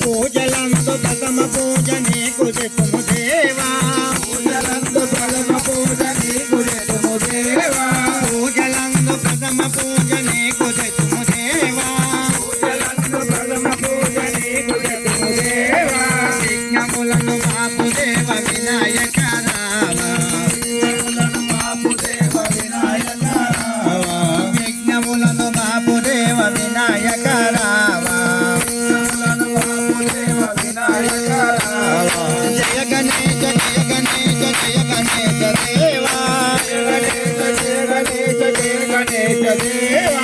పూజలందు ప్రథమ పూజ నీకు వాసుదేవ వినాయక రామ వాసుదేవ వినాయక రామ విఘ్నములను వాసుదేవ వినాయక రామ వాసుదేవ వినాయక రామ జయ గణేశ జయ గణేశ జయ గణేశ దేవా జయ గణేశ జయ గణేశ జయ గణేశ దేవా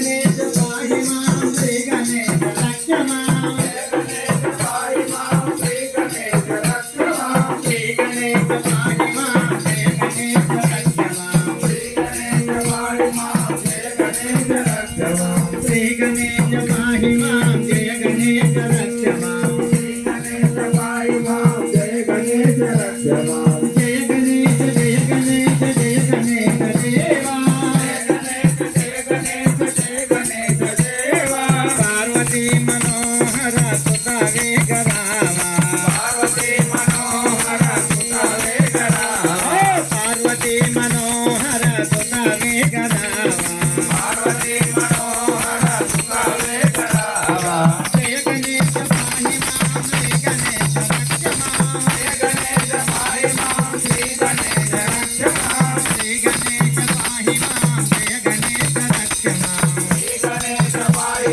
Amen.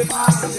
Bye.